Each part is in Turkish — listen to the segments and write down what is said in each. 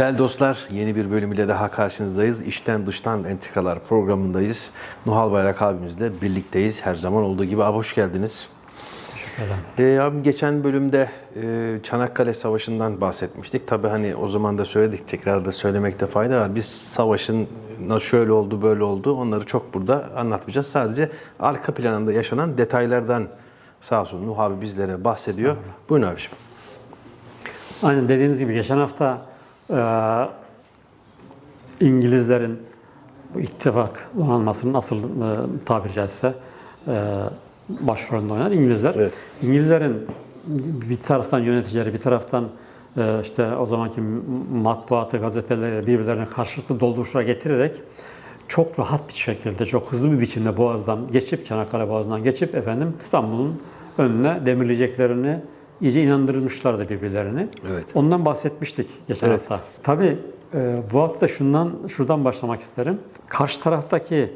Değerli dostlar, yeni bir bölümüyle daha karşınızdayız. İşten Dıştan Entrikalar programındayız. Nuhal Bayrak abimizle birlikteyiz. Her zaman olduğu gibi. Abi hoş geldiniz. Teşekkür ederim. Ee, abim geçen bölümde e, Çanakkale Savaşı'ndan bahsetmiştik. Tabii hani o zaman da söyledik, tekrar da söylemekte fayda var. Biz savaşın nasıl şöyle oldu, böyle oldu onları çok burada anlatmayacağız. Sadece arka planında yaşanan detaylardan sağ olsun Nuh abi bizlere bahsediyor. Buyurun abiciğim. Aynen dediğiniz gibi geçen hafta e, İngilizlerin bu ittifak donanmasının asıl e, tabiri caizse e, başrolünde oynayan İngilizler. Evet. İngilizlerin bir taraftan yöneticileri, bir taraftan e, işte o zamanki matbuatı, gazeteleri birbirlerine karşılıklı dolduruşa getirerek çok rahat bir şekilde, çok hızlı bir biçimde Boğaz'dan geçip, Çanakkale Boğazı'ndan geçip efendim İstanbul'un önüne demirleyeceklerini iyice inandırmışlardı birbirlerini. Evet. Ondan bahsetmiştik geçen Evet. hafta. Tabii e, bu hafta şundan şuradan başlamak isterim. Karşı taraftaki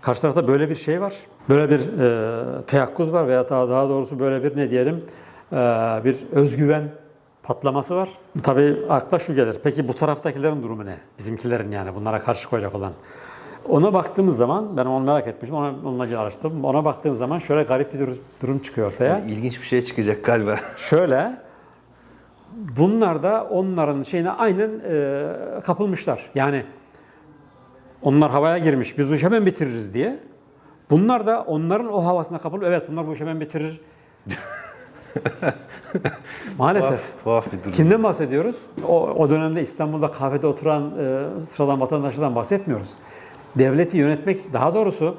karşı tarafta böyle bir şey var. Böyle bir e, teyakkuz var veya daha, daha doğrusu böyle bir ne diyelim e, bir özgüven patlaması var. Tabii akla şu gelir. Peki bu taraftakilerin durumu ne? Bizimkilerin yani bunlara karşı koyacak olan. Ona baktığımız zaman ben onu merak etmiştim. Ona, onunla ilgili araştırdım. Ona baktığım zaman şöyle garip bir dur- durum çıkıyor ortaya. Yani ilginç bir şey çıkacak galiba. Şöyle, bunlar da onların şeyine aynen e, kapılmışlar. Yani onlar havaya girmiş, biz bu işi hemen bitiririz diye. Bunlar da onların o havasına kapılıp, evet bunlar bu işi hemen bitirir. Maalesef. tuhaf, tuhaf bir durum. Kimden bahsediyoruz? O, o dönemde İstanbul'da kahvede oturan e, sıradan vatandaşlardan bahsetmiyoruz. Devleti yönetmek, daha doğrusu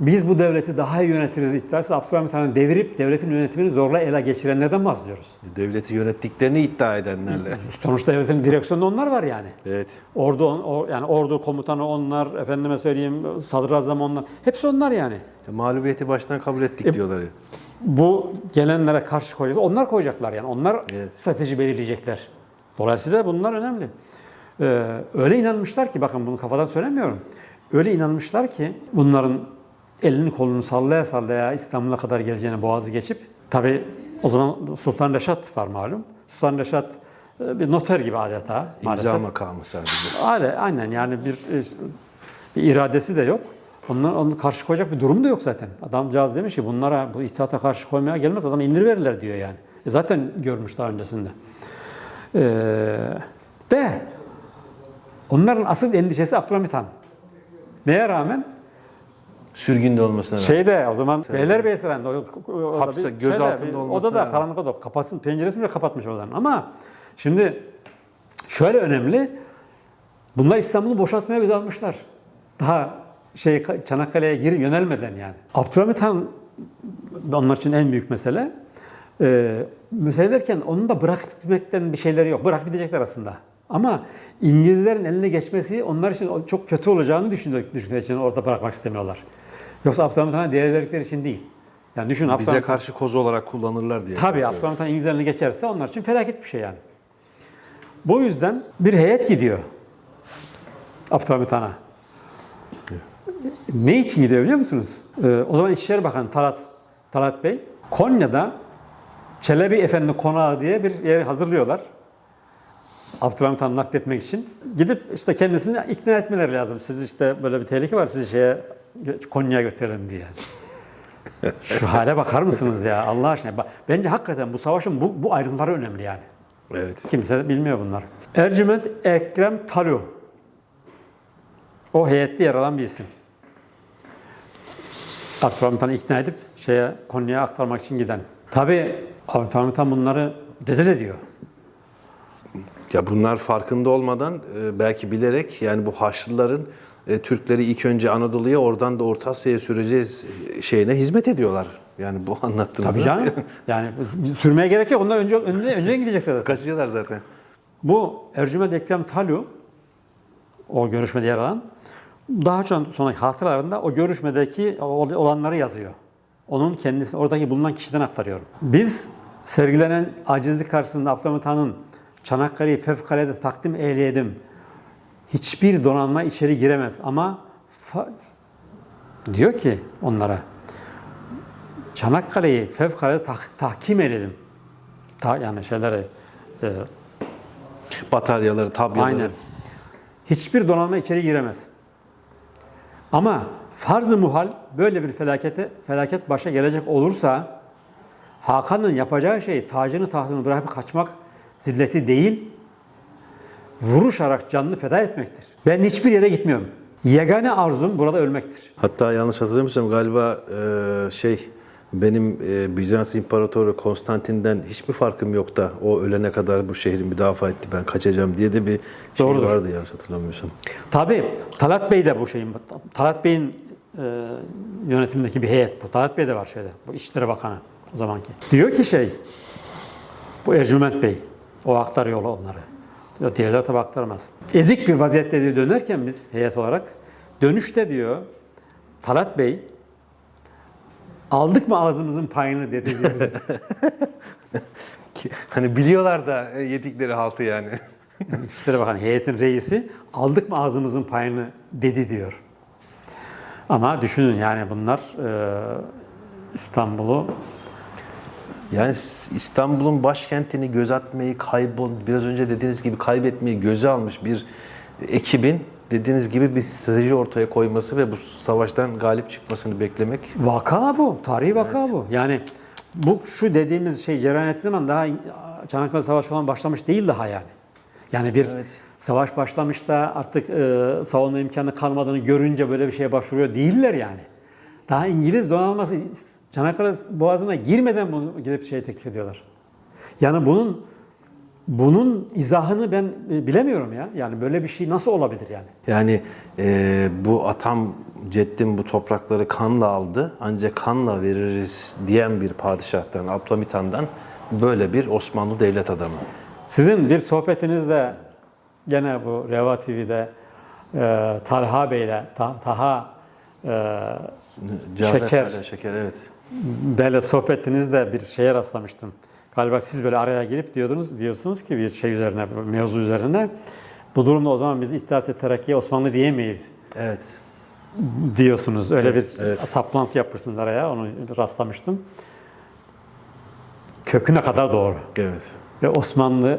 biz bu devleti daha iyi yönetiriz iddiası Abdülhamit Han'ı devirip devletin yönetimini zorla ele geçirenlerden bahsediyoruz. Devleti yönettiklerini iddia edenlerle. Sonuçta devletin direksiyonunda onlar var yani. Evet. Ordu on- o, yani ordu komutanı onlar, efendime söyleyeyim sadrazam onlar. Hepsi onlar yani. Mağlubiyeti baştan kabul ettik diyorlar. ya. Bu gelenlere karşı koyacak. Onlar koyacaklar yani. Onlar Evet. strateji belirleyecekler. Dolayısıyla bunlar önemli. Ee, öyle inanmışlar ki bakın bunu kafadan söylemiyorum. Öyle inanmışlar ki bunların elini kolunu sallaya sallaya İstanbul'a kadar geleceğine boğazı geçip tabi o zaman Sultan Reşat var malum. Sultan Reşat e, bir noter gibi adeta maalesef. İmza makamı sadece. Öyle, aynen yani bir, e, bir iradesi de yok. Onlar onu karşı koyacak bir durum da yok zaten. Adamcağız demiş ki bunlara bu itihata karşı koymaya gelmez. Adam indir verirler diyor yani. E zaten görmüş daha öncesinde. Ee, de onların asıl endişesi Abdülhamit Han. Neye rağmen? Sürgünde olmasına rağmen. Şeyde o zaman Beylerbeyi o, o, o, Hapse, bir gözaltında bir olmasına Odada rağmen. karanlık oda. Kapatsın, penceresini bile kapatmış oradan. Ama şimdi şöyle önemli. Bunlar İstanbul'u boşaltmaya göz almışlar. Daha şey Çanakkale'ye gir yönelmeden yani. Abdülhamit Han onlar için en büyük mesele. Ee, mesele derken onun da bırakıp gitmekten bir şeyleri yok. Bırakıp gidecekler aslında. Ama İngilizlerin eline geçmesi onlar için çok kötü olacağını düşündük, düşündüğü için orada bırakmak istemiyorlar. Yoksa Abdülhamit Han'a değer verdikleri için değil. Yani düşün Bize Abdülhamit karşı kozu olarak kullanırlar diye. Tabii Abdülhamit Han İngilizlerin eline geçerse onlar için felaket bir şey yani. Bu yüzden bir heyet gidiyor Abdülhamit Han'a. Ne için gidiyor biliyor musunuz? Ee, o zaman İçişleri Bakanı Talat, Talat Bey Konya'da Çelebi Efendi Konağı diye bir yer hazırlıyorlar. Abdülhamit Han'ı nakletmek için. Gidip işte kendisini ikna etmeleri lazım. Siz işte böyle bir tehlike var sizi şeye Konya'ya götürelim diye. Şu hale bakar mısınız ya Allah aşkına? Bence hakikaten bu savaşın bu, bu ayrıntıları önemli yani. Evet. Kimse bilmiyor bunlar. Ercüment Ekrem Talu. O heyette yer alan bir isim. Abdülhamit Han'ı ikna edip şeye Konya'ya aktarmak için giden. Tabii Abdülhamit Han bunları rezil ediyor. Ya bunlar farkında olmadan e, belki bilerek yani bu Haçlıların e, Türkleri ilk önce Anadolu'ya oradan da Orta Asya'ya süreceğiz şeyine hizmet ediyorlar. Yani bu anlattığınız. Tabii canım. Yani sürmeye gerek yok. Onlar önce önce, önce gidecekler zaten. Kaçıyorlar zaten. Bu Ercüment Ekrem Talu, o görüşmede yer alan, daha sonraki hatıralarında o görüşmedeki olanları yazıyor. Onun kendisi, oradaki bulunan kişiden aktarıyorum. Biz sergilenen acizlik karşısında Abdülhamit Han'ın Çanakkale'yi fevkalade takdim eyleyedim. Hiçbir donanma içeri giremez ama diyor ki onlara Çanakkale'yi fevkalade tah- tahkim eyledim. Ta, yani şeyleri e, Bataryaları, tabyaları. Aynen. Hiçbir donanma içeri giremez. Ama farz-ı muhal böyle bir felakete felaket başa gelecek olursa Hakan'ın yapacağı şey tacını tahtını bırakıp kaçmak zilleti değil, vuruşarak canını feda etmektir. Ben hiçbir yere gitmiyorum. Yegane arzum burada ölmektir. Hatta yanlış hatırlamıyorsam galiba e, şey benim e, Bizans İmparatoru Konstantin'den hiçbir farkım yok da o ölene kadar bu şehri müdafaa etti ben kaçacağım diye de bir şey Doğrudur. vardı yanlış hatırlamıyorsam. Tabii Talat Bey de bu şeyin, Talat Bey'in e, yönetimindeki bir heyet bu. Talat Bey de var şeyde, bu İçişleri Bakanı o zamanki. Diyor ki şey, bu Ercüment Bey, o aktarıyor onları. Diyor, diğerleri tabi aktarmaz. Ezik bir vaziyette diyor dönerken biz heyet olarak, dönüşte diyor Talat Bey, aldık mı ağzımızın payını dedi hani biliyorlar da e, yedikleri haltı yani. İçişleri Bakanı heyetin reisi aldık mı ağzımızın payını dedi diyor. Ama düşünün yani bunlar e, İstanbul'u Yani İstanbul'un başkentini göz atmayı, kaybol, biraz önce dediğiniz gibi kaybetmeyi göze almış bir ekibin dediğiniz gibi bir strateji ortaya koyması ve bu savaştan galip çıkmasını beklemek vaka bu. Tarihi vaka bu. Yani bu şu dediğimiz şey cereyan ettiği zaman daha Çanakkale Savaşı falan başlamış değil daha yani. Yani bir Evet. savaş başlamış da artık e, savunma imkanı kalmadığını görünce böyle bir şeye başvuruyor değiller yani. Daha İngiliz donanması Çanakkale Boğazı'na girmeden bunu gidip şey teklif ediyorlar. Yani bunun bunun izahını ben e, bilemiyorum ya. Yani böyle bir şey nasıl olabilir yani? Yani e, bu atam Ceddin bu toprakları kanla aldı ancak kanla veririz diyen bir padişahtan, Abdülhamit'ten böyle bir Osmanlı devlet adamı. Sizin bir sohbetinizde gene bu Reva TV'de e, Talha Bey'le, Ta- Taha e, Cafer Şeker. Şeker evet. Bey'le sohbetinizde bir şeye rastlamıştım. Galiba siz böyle araya girip diyordunuz, diyorsunuz ki bir şey üzerine, bir mevzu üzerine. Bu durumda o zaman biz İttihat ve Terakki'ye Osmanlı diyemeyiz Evet. diyorsunuz. Öyle Evet, bir evet. saplantı yapmışsınız araya, onu rastlamıştım. Köküne kadar doğru. Evet. Ve Osmanlı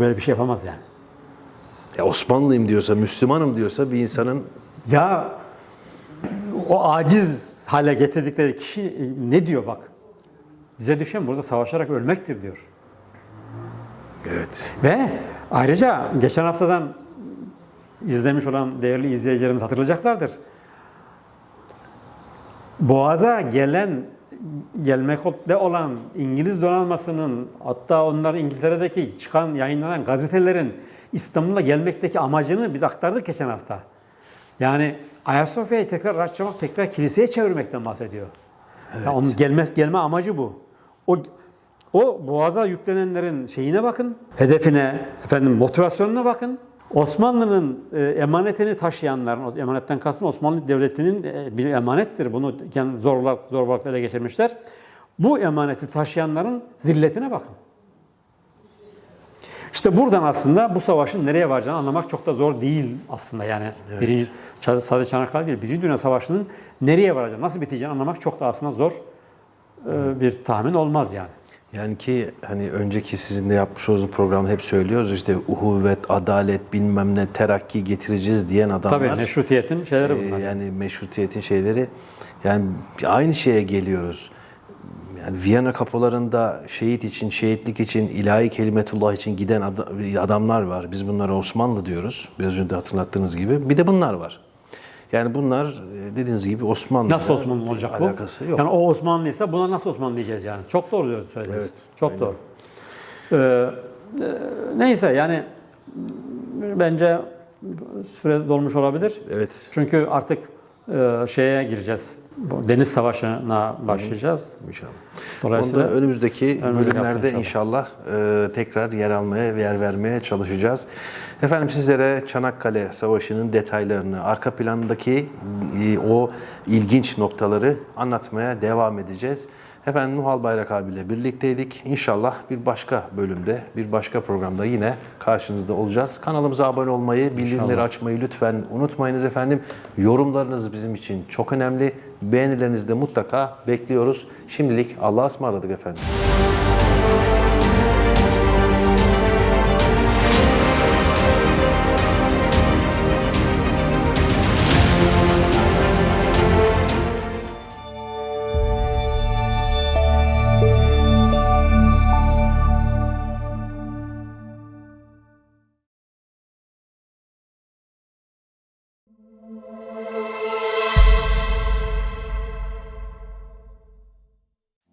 böyle bir şey yapamaz yani. Ya Osmanlıyım diyorsa, Müslümanım diyorsa bir insanın Ya o aciz hale getirdikleri kişi ne diyor bak. Bize düşen burada savaşarak ölmektir diyor. evet. Ve ayrıca geçen haftadan izlemiş olan değerli izleyicilerimiz hatırlayacaklardır. Boğaz'a gelen gelmekte olan İngiliz donanmasının hatta onlar İngiltere'deki çıkan yayınlanan gazetelerin İstanbul'a gelmekteki amacını biz aktardık geçen hafta. Yani Ayasofya'yı tekrar açmak, tekrar kiliseye çevirmekten bahsediyor. Ya onun gelmez gelme amacı bu. O o boğaza yüklenenlerin şeyine bakın, hedefine, efendim motivasyonuna bakın. Osmanlı'nın e, emanetini taşıyanların, emanetten kastım Osmanlı Devleti'nin e, bir emanettir. Bunu yani zorbalıkla ele geçirmişler. Bu emaneti taşıyanların zilletine bakın. İşte buradan aslında bu savaşın nereye varacağını anlamak çok da zor değil aslında yani. Birinci, sadece Çanakkale değil, Birinci Dünya Savaşı'nın nereye varacağını, nasıl biteceğini anlamak çok da aslında zor e, bir tahmin olmaz yani. Yani ki hani önceki sizin de yapmış olduğunuz programda hep söylüyoruz işte uhuvvet, adalet bilmem ne terakki getireceğiz diyen adamlar. Tabii meşrutiyetin şeyleri Ee, bunlar. yani meşrutiyetin şeyleri yani aynı şeye geliyoruz. Yani Viyana kapılarında şehit için, şehitlik için, ilahi kelimetullah için giden ad- adamlar var. Biz bunlara Osmanlı diyoruz. Biraz önce hatırlattığınız gibi. Bir de bunlar var. Yani bunlar e, dediğiniz gibi Osmanlı. Nasıl Osmanlı olacak bu? Alakası yok. Yani o Osmanlıysa buna nasıl Osmanlı diyeceğiz yani? Çok doğru söylediğiniz. Evet, Çok aynen. doğru. Ee, e, neyse yani bence süre dolmuş olabilir. Evet. Çünkü artık e, şeye gireceğiz. Bu deniz savaşına başlayacağız. İnşallah. Dolayısıyla Onda önümüzdeki önümüzdeki bölümlerde hafta inşallah, e, tekrar yer almaya yer vermeye çalışacağız. Efendim sizlere Çanakkale Savaşı'nın detaylarını, arka plandaki e, o ilginç noktaları anlatmaya devam edeceğiz. Efendim Nuhal Bayrak abiyle birlikteydik. İnşallah bir başka bölümde, bir başka programda yine karşınızda olacağız. Kanalımıza abone olmayı, bildirimleri açmayı lütfen unutmayınız efendim. Yorumlarınız bizim için çok önemli. Beğenilerinizi de mutlaka bekliyoruz. Şimdilik Allah'a ısmarladık efendim.